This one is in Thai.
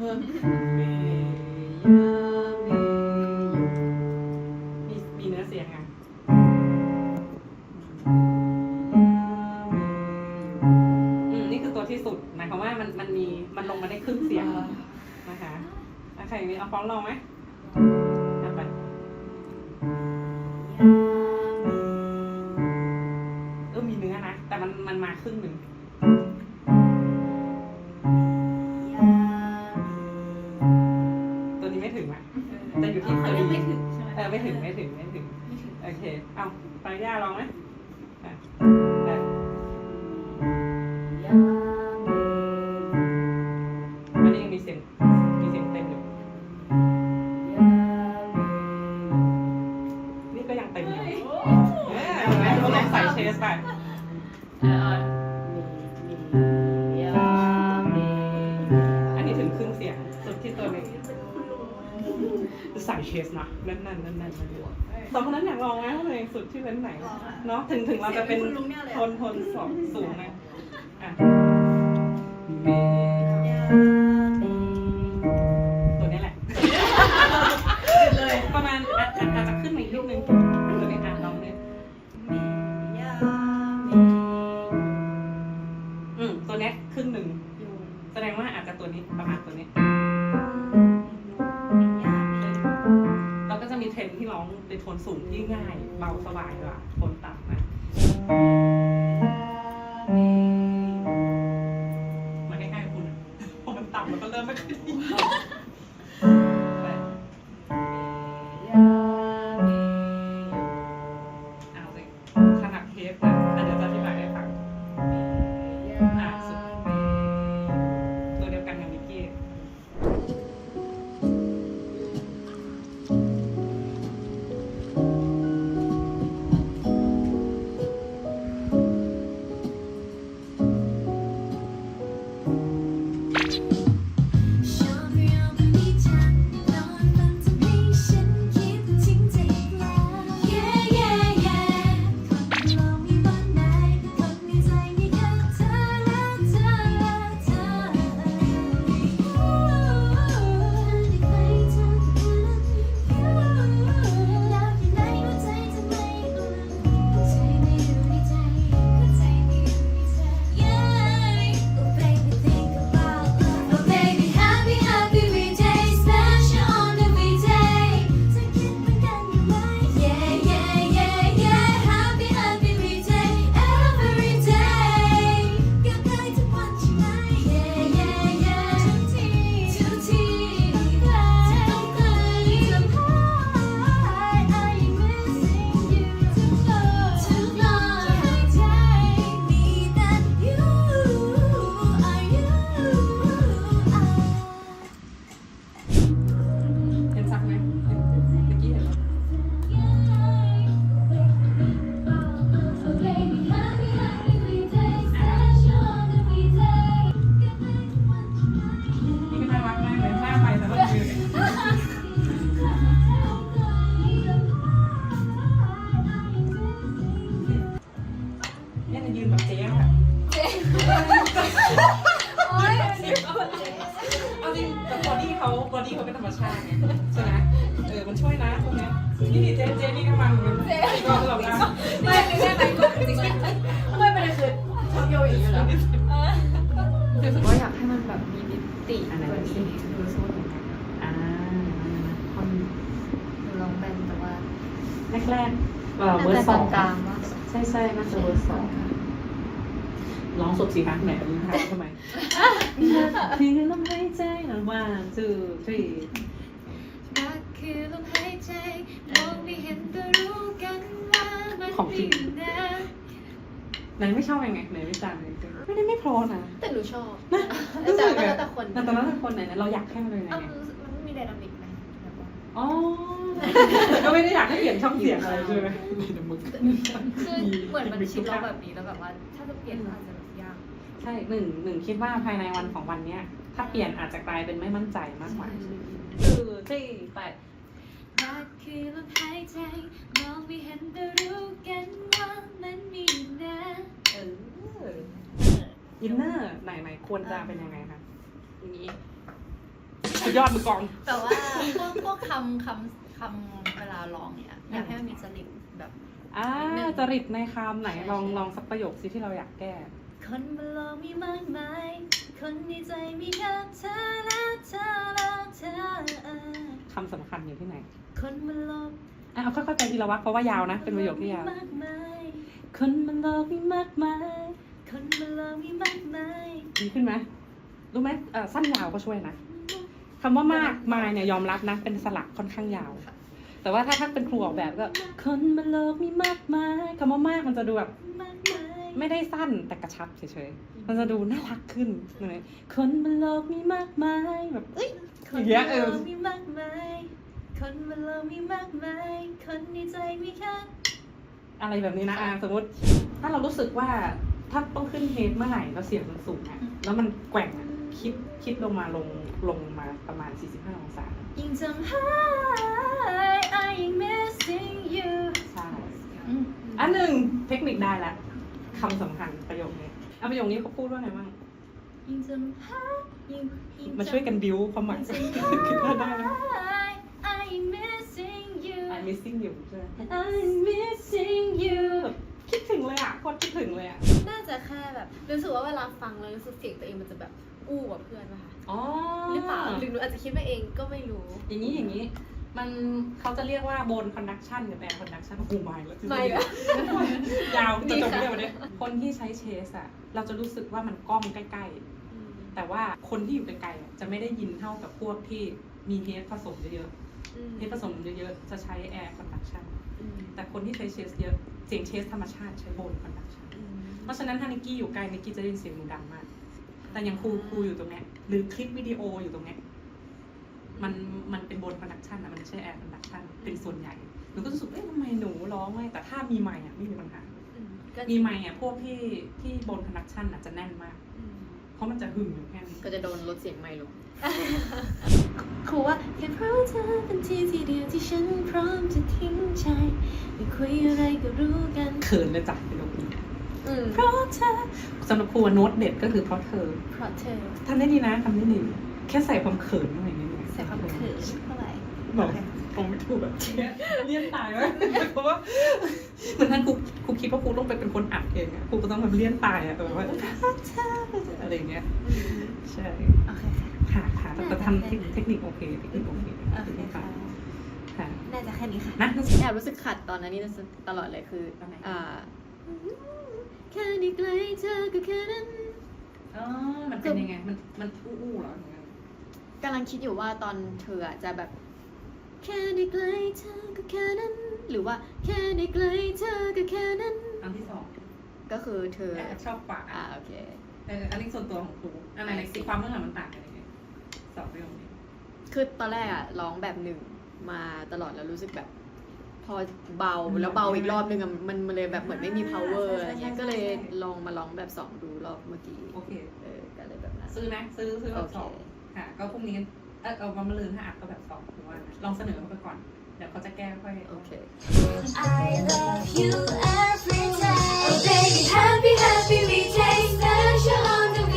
Amen. ย่าลองไหมอันนี้ยังมีเสียงมีเสียงเต็มอยู่ นี่ก็ยังเต็มอยู่เออเอาไหมเราลองใส่เชสไปอันนี้ถึงครึ่งเสียง สุดที่ตัวนี้ใส่เชสนะนั่นนั่นนั่นนั่นนั่น สองคนนั้นอยากลองไหมว่าตัวเองสุดที่เว้นไหนเนาะถึงถึงเราจะเป็นเสียงคุณลุงเนี่ยเลยโทอะนโทนสองสูงนะ เราก็จะมีเทรนด์ที่ร้องเป็นโทนสูงที่ง่าย เบาสบายกว่าโทนต่ำนะ จริงแต่บอดี้เขาบอดี้เขาเป็นธรรมชาติไงใช่ไหมเออมันช่วยนะพวกเนี้ยนี่เจ๊เจ๊นี่ก็มันเหมือนกันก็เราได้ไม่ไม่ใช่ไหมก็จริงๆไม่ประเด็นคือชอบโยอีกอยู่แล้วรู้สึกว่าอยากให้มันแบบมีมิติอันไหนกว่าสินี้รู้สึกว่าเหมือนกันอ่าคอนหนูลองเป็นแต่ว่าแรกแรกๆเออเวอร์สองกลางๆว่าใช่ใช่น่าจะเวอร์สอง ร้องสดสิคะแหมลืมถามทำไมคือลมหายใจนะ one two three รักคือลมหายใจมองไม่เห็นก็รู้กันว่ามันของจริงมีนะไหนไม่ชอบยังไงไหนไม่จำเลยไม่ได้ไม่พอนะแต่หนูชอบนะแต่รู้สึกแต่อะแต่คนแต่ตอนนั้นแต่คนไหนนะเราอยากให้มันเป็นยังเอ้าไงมันรู้สึกมันไม่มีไดนามิกไหมแบบว่าอ๋อแต่ก็ไม่ได้อยากให้เปลี่ยนช่องเสียงอะไรใช่ไหมเดี๋ยวมึงคือเหมือนมันชินเราแบบนี้แล้วแบบว่า ถ้าจะเปลี่ยนก็อาจจะแบบยาก ใช่หนึ่งหนึ่งคิดว่าภายในวันของวันเนี้ย ถ้าเปลี่ยนอาจจะกลายเป็นไม่มั่นใจมากกว่าคือที่แปดรักคือลมหายใจมองไม่เห็นก็รู้กันว่ามันมีนะเอออินเนอร์ไหนไหนควรจะเป็นยังไงคะอย่างนี้สุดยอดมือกลอง แต่ว่าพวกพวกคำคำคำเวลาร้องเนี่ยอยากให้มันมีจริตแบบอ่านิดนึงจริตในคำไหนลองลองสักประโยคสิที่เราอยากแก้ คนบนโลกมีมากมาย คนในใจมีแค่เธอแล้วเธอแล้วเธอ คำสำคัญอยู่ที่ไหนคนบนโลกอะเอาค่อยๆไปทีละวักเพราะว่ายาวนะ เป็นประโยคที่ยาวมากมาย คนบนโลกมีมากมาย คนบนโลกมีมากมาย ดีขึ้นไหมรู้ไหมเอ่อสั้นยาวก็ช่วยนะคำว่ามากมายเนี่ยยอมรับนะ เป็นสลักค่อนข้างยาว แต่ว่าถ้าท่านเป็นครูออกแบบก็ คนบนโลกมีมากมายคำว่ามากมันจะดูแบบ มากมาย ไม่ได้สั้นแต่กระชับเฉยๆ มันจะดูน่ารักขึ้นเลยคนบนโลกมีมากมายแบบเอ้ยคอนย่างบเงี้ยนเอโลอกมีมากมาย คนบนโลกมีมากมาย คนในใจมีแค่อะไรแบบนี้นะอะสมมติ ถ้าเรารู้สึกว่าถ้าต้องขึ้นเฮดเมื่อไหร่แล้วเสียงมันสูงอะแล้วมันแกว่งอะคิดคิดลงมาลงลงมาประมาณ 45 องศา ยิ่งจำหาย I am missing you ใช่อันหนึ่งเทคนิคได้ละ คำสำคัญประโยคนี้เอาประโยคนี้เขาพูดว่าไงบ้างยิ่งจำหายยิ่งยิ่งมาช่วยกันบิวความหมายจำคิดว่าได้ไหมหาย I am missing you I'm missing you ใช่ไหม I'm missing you แบบคิดถึงเลยอะโคตรคิดถึงเลยอะ น่าจะแค่แบบรู้สึกว่าเวลาฟังแล้วรู้สึกเสียงตัวเองมันจะแบบอู้กว่าเพื่อนป่ะคะอ๋อหรือเปล่าหรือหนูอาจจะคิดมาเองก็ไม่รู้ อย่างนี้อย่างนี้ มันเขาจะเรียกว่าโบนคอนดักชันกับแอร์คอนดักชันโอ้โหไม่แล้วไม่ละยาวจะจบเรื่องเลยคนที่ใช้เชสอะเราจะรู้สึกว่ามันกล้องใกล้ ๆ แต่ว่าคนที่อยู่ไกลๆอะจะไม่ได้ยินเท่ากับพวกที่มีเฮดผสมเยอะๆเฮดผสมเยอะๆจะใช้แอร์คอนดักชันแต่คนที่ใช้เชสเยอะเสียงเชสธรรมชาติใช้โบนคอนดักชันเพราะฉะนั้นถ้านิกกี้อยู่ไกลนิกกี้จะได้ยินเสียงหนูดังมาก แต่อย่างครูครูอยู่ตรงเนี้ยหรือคลิปวิดีโออยู่ตรงเนี้ย มันมันเป็นบนคอนดักชันนะมันไม่ใช่แอร์คอนดักชันเป็นส่วนใหญ่หนูก็รู้สึกเอ๊ะทำไมหนูร้องไม่แต่ถ้ามีไมค์อะไม่มีปัญหา มีไมค์อะพวกที่ที่บนคอนดักชันอะจะแน่นมาก เพราะมันจะหึ่งอยู่แค่นี้ก็จะโดนลดเสียงไม่ลงครูว่าแค่เพราะเธอเป็นที่ที่เดียวที่ฉันพร้อมจะทิ้งใจไม่คุยอะไรก็รู้กันเขินเลยจ้ะเป็นโลกนี้อืมเพราะเธอสำหรับครูอะโน้ตเด็ดก็คือเพราะเธอ เพราะเธอทำได้ดีนะทำได้ดีแค่ใส่ความเขินหน่อยนิดนึงใส่ความเขินเท่าไหร่บอกคงไม่ถูกแบบเนี้ยเลี่ยนตายไว้เพราะว่าเหมือนท่านครูครูคิดว่าครูต้องไปเป็นคนอัดเองอะครูก็ต้องแบบเลี่ยนตายอะแบบว่าอะไรอย่างเงี้ยใช่โอเคค่ะค่ะแต่ทำเทคเทคนิคโอเคเทคนิคโอเคโอเคค่ะค่ะน่าจะแค่นี้ค่ะนะแอบรู้สึกขัดตอนนั้นนี่ตลอดเลยคือตอนไหนอ่าแค่ได้ใกล้เธอก็แค่นั้นอ๋อมันเป็นยังไง มันมันอู้ๆเหรอหรือไง กำลังคิดอยู่ว่าตอนเธออะจะแบบ แค่ได้ใกล้เธอก็แค่นั้น หรือว่าแค่ได้ใกล้เธอก็แค่นั้น อันที่สองก็คือเธอชอบกว่าอ่าโอเคเอออันนี้ส่วนตัวของครูอะไรในสีความเมื่อไหร่มันต่างกันยังไงสอบเรื่องนี้คือตอนแรกอะร้องแบบหนึ่งมาตลอดแล้วรู้สึกแบบ พอเบาแล้วเบาอีกรอบนึงอะมันมันเลยแบบเหมือนไม่มี power อะไรเงี้ยก็เลยลองมาร้องแบบสองดูรอบเมื่อกี้โอเค เออก็เลยแบบนั้นซื้อนะ ซื้อซื้อแบบสองโอเคค่ะ ก็พรุ่งนี้เออเอาวันมะรืนถ้าอัดก็แบบสองคือว่านะลองเสนอเขาไปก่อน เดี๋ยวเขาจะแก้ค่อย โอเค I love you every day. Oh baby, happy, happy we take special on the